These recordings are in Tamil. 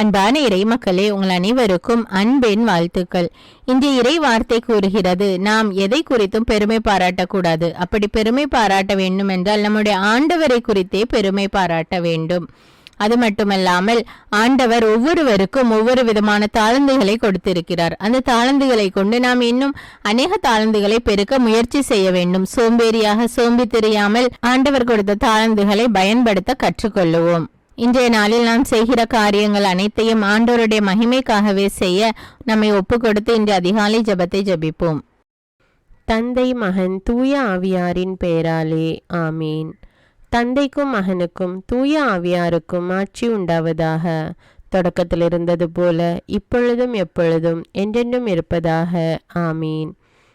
அன்பான இறை மக்களே உங்கள் அனைவருக்கும் அன்பின் வாழ்த்துக்கள். இன்றைய இறை வார்த்தை கூறுகிறது நாம் எதை குறித்தும் பெருமை பாராட்டக்கூடாது. அப்படி பெருமை பாராட்ட வேண்டும் என்றால் நம்முடைய ஆண்டவரை குறித்தே பெருமை பாராட்ட வேண்டும். அது மட்டுமல்லாமல் ஆண்டவர் ஒவ்வொருவருக்கும் ஒவ்வொரு விதமான தாளந்துகளை கொடுத்திருக்கிறார். அந்த தாளந்துகளை கொண்டு நாம் இன்னும் அநேக தாளந்துகளை பெருக்க முயற்சி செய்ய வேண்டும். சோம்பேறியாக சோம்பி தெரியாமல் ஆண்டவர் கொடுத்த தாளந்துகளை பயன்படுத்த கற்றுக்கொள்ளுவோம். இன்றைய நாளில் நாம் செய்கிற காரியங்கள் அனைத்தையும் ஆண்டோருடைய மகிமைக்காகவே செய்ய நம்மை ஒப்பு கொடுத்து இன்று அதிகாலை ஜெபத்தை ஜபிப்போம். தந்தை மகன் தூய ஆவியாரின் பெயராலே ஆமீன். தந்தைக்கும் மகனுக்கும் தூய ஆவியாருக்கும் ஆட்சி உண்டாவதாக. தொடக்கத்தில் இருந்தது போல இப்பொழுதும் எப்பொழுதும் என்றென்றும் இருப்பதாக ஆமீன்.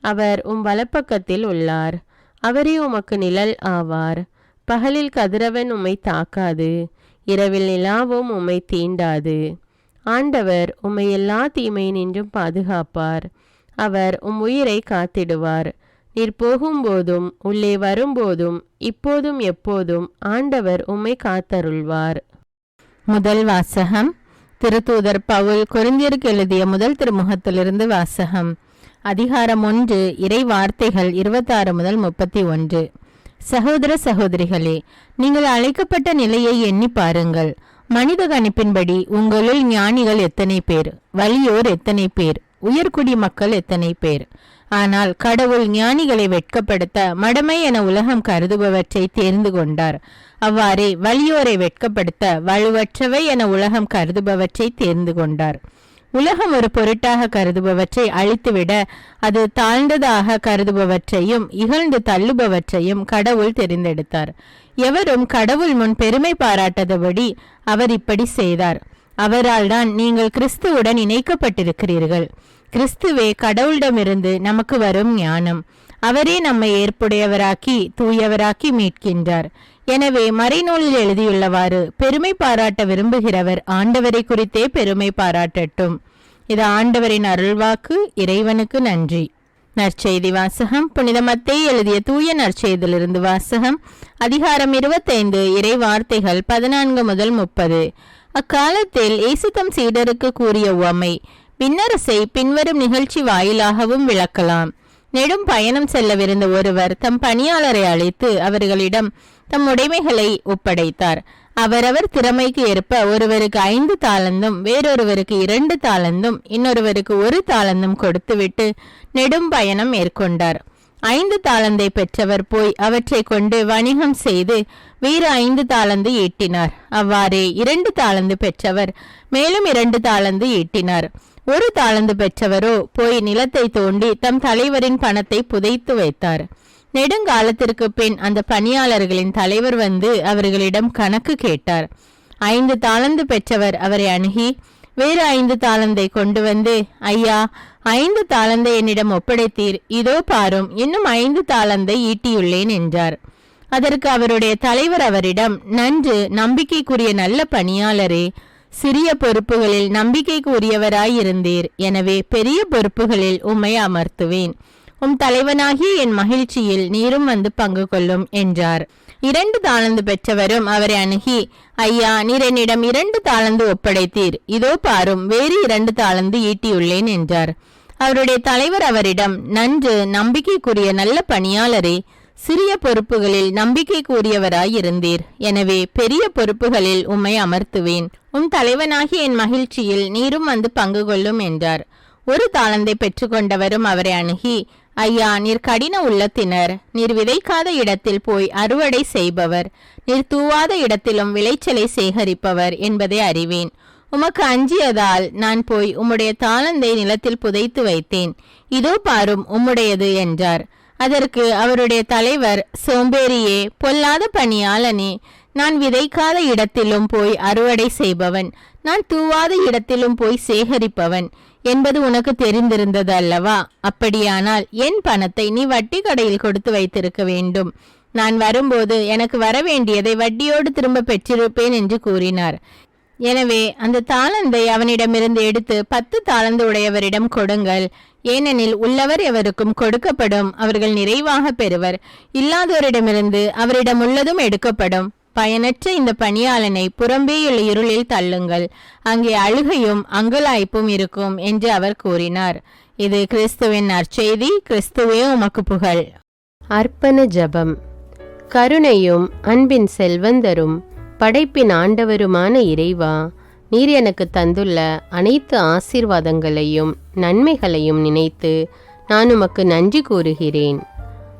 அவர் உம் வலப்பக்கத்தில் உள்ளார். அவரே உமக்கு நிழல் ஆவார். பகலில் கதிரவன் உம்மை தாக்காது. இரவில் நிலாவும் உம்மை தீண்டாது. ஆண்டவர் உம்மை எல்லா தீமையினின்றும் பாதுகாப்பார். அவர் உம் உயிரை காத்திடுவார். நீர் போகும்போதும் உள்ளே வரும்போதும் இப்போதும் எப்போதும் ஆண்டவர் உம்மை காத்தருள்வார். முதல் வாசகம். திருத்தூதர் பவுல் கொரிந்தியருக்கு எழுதிய முதல் திருமுகத்திலிருந்து வாசகம். அதிகாரம் ஒன்று இறை வார்த்தைகள் இருபத்தாறு முதல் முப்பத்தி ஒன்று. சகோதர சகோதரிகளே நீங்கள் அழைக்கப்பட்ட நிலையை எண்ணி பாருங்கள். மனித கணிப்பின்படி உங்களுள் ஞானிகள் எத்தனை பேர்? வலியோர் எத்தனை பேர்? உயர்குடி மக்கள் எத்தனை பேர்? ஆனால் கடவுள் ஞானிகளை வெட்கப்படுத்த மடமை என உலகம் கருதுபவற்றை தேர்ந்து கொண்டார். அவ்வாறே வலியோரை வெட்கப்படுத்த வலுவற்றவை என உலகம் கருதுபவற்றை தேர்ந்து கொண்டார். உலகம் ஒரு பொருட்டாக கருதுபவற்றை அழித்துவிட அது தாழ்ந்ததாக கருதுபவற்றையும் இகழ்ந்து தள்ளுபவற்றையும் கடவுள் தெரிந்தெடுத்தார். எவரும் கடவுள் முன் பெருமை பாராட்டாதபடி அவர் இப்படி செய்தார். அவரால் தான் நீங்கள் கிறிஸ்துவுடன் இணைக்கப்பட்டிருக்கிறீர்கள். கிறிஸ்துவே கடவுளிடமிருந்து நமக்கு வரும் ஞானம். அவரே நம்மை ஏற்புடையவராக்கி தூயவராக்கி மீட்கின்றார். எனவே மறைநூலில் எழுதியுள்ளவாறு பெருமை பாராட்ட விரும்புகிறவர் ஆண்டவரை குறித்தே பெருமை பாராட்டட்டும். இது ஆண்டவரின் அருள்வாக்கு இறைவனுக்கு நன்றி. நற்செய்தி வாசகம் புனிதமத்தை எழுதிய தூய நற்செய்தியிலிருந்து வாசகம் அதிகாரம் இருபத்தைந்து இறை வார்த்தைகள் பதினான்கு முதல் முப்பது. அக்காலத்தில் இயேசு சீடருக்கு கூறிய உவமை விண்ணரசை பின்வரும் நிகழ்ச்சி வாயிலாகவும் விளக்கலாம். நெடும் பயணம் செல்லவிருந்த ஒருவர் தம் பணியாளரை அழைத்து அவர்களிடம் தம் உடைமைகளை ஒப்படைத்தார். அவரவர் திறமைக்கு ஏற்ப ஒருவருக்கு ஐந்து தாளந்தும் வேறொருவருக்கு இரண்டு தாளந்தும் இன்னொருவருக்கு ஒரு தாளந்தும் கொடுத்துவிட்டு நெடும் பயணம் மேற்கொண்டார். ஐந்து தாளந்தை பெற்றவர் போய் அவற்றை கொண்டு வணிகம் செய்து வீர ஐந்து தாளந்து ஈட்டினார். அவ்வாறே இரண்டு தாளந்து பெற்றவர் மேலும் இரண்டு தாளந்து ஈட்டினார். ஒரு தாளந்து பெற்றவரோ போய் நிலத்தை தோண்டி தம் தலைவரின் பணத்தை புதைத்து வைத்தார். நெடுங்காலத்திற்கு பின் அந்த பணியாளர்களின் தலைவர் வந்து அவர்களிடம் கணக்கு கேட்டார். ஐந்து தாளந்து பெற்றவர் அவரை அணுகி வேறு ஐந்து தாளந்தை கொண்டு வந்து ஐயா ஐந்து தாளந்தை என்னிடம் ஒப்படைத்தீர். இதோ பாரும் இன்னும் ஐந்து தாளந்தை ஈட்டியுள்ளேன் என்றார். அதற்கு அவருடைய தலைவர் அவரிடம் நன்று நம்பிக்கைக்குரிய நல்ல பணியாளரே சிறிய பொறுப்புகளில் நம்பிக்கைக்குரியவராயிருந்தீர். எனவே பெரிய பொறுப்புகளில் உம்மை அமர்த்துவேன். உம் தலைவனாகிய என் மகிழ்ச்சியில் நீரும் வந்து பங்கு கொள்ளும் என்றார். இரண்டு தாளந்து பெற்றவரும் அவரை அணுகி ஐயா நீர் என்னிடம் இரண்டு தாளந்து ஒப்படைத்தீர். இதோ பாரும் வேறு இரண்டு தாளந்து ஈட்டியுள்ளேன் என்றார். அவருடைய தலைவர் அவரிடம் நன்று நம்பிக்கைக்குரிய நல்ல பணியாளரே சிறிய பொறுப்புகளில் நம்பிக்கைக்குரியவராயிருந்தீர் எனவே பெரிய பொறுப்புகளில் உம்மை அமர்த்துவேன். உம் தலைவனாகி என் மகிழ்ச்சியில் நீரும் வந்து பங்கு கொள்ளும் என்றார். ஒரு தாளந்தை பெற்றுக்கொண்டவரும் அவரை அணுகி ஐயா நீர் கடின உள்ளத்தினர். நீர் விதைக்காத இடத்தில் போய் அறுவடை செய்பவர். நீர் தூவாத இடத்திலும் விளைச்சலை சேகரிப்பவர் என்பதை அறிவேன். உமக்கு அஞ்சியதால் நான் போய் உம்முடைய தாளந்தை நிலத்தில் புதைத்து வைத்தேன். இதோ பாரும் உம்முடையது என்றார். அதற்கு அவருடைய தலைவர் சோம்பேறியே பொல்லாத பணியாளனே நான் விதைக்காத இடத்திலும் போய் அறுவடை செய்பவன். நான் தூவாத இடத்திலும் போய் சேகரிப்பவன் என்பது உனக்கு தெரிந்திருந்தது அல்லவா? அப்படியானால் என் பணத்தை நீ வட்டி கடையில் கொடுத்து வைத்திருக்க வேண்டும். நான் வரும்போது எனக்கு வர வேண்டியதை வட்டியோடு திரும்ப பெற்றிருப்பேன் என்று கூறினார். எனவே அந்த தாளந்தை அவனிடமிருந்து எடுத்து பத்து தாளந்து உடையவரிடம் கொடுங்கள். ஏனெனில் உள்ளவர் எவருக்கும் கொடுக்கப்படும் அவர்கள் நிறைவாக பெறுவர். இல்லாதோரிடமிருந்து அவரிடம் உள்ளதும் எடுக்கப்படும். பயனற்ற இந்த பணியாளனை புறம்பேயுள்ள இருளில் தள்ளுங்கள். அங்கே அழுகையும் அங்கலாய்ப்பும் இருக்கும் என்று அவர் கூறினார். இது கிறிஸ்துவின் நற்செய்தி. கிறிஸ்துவே உமக்கு புகழ். அர்ப்பண ஜபம். கருணையும் அன்பின் செல்வந்தரும் படைப்பின் ஆண்டவருமான இறைவா நீர் எனக்கு தந்துள்ள அனைத்து ஆசீர்வாதங்களையும் நன்மைகளையும் நினைத்து நான் உமக்கு நன்றி கூறுகிறேன்.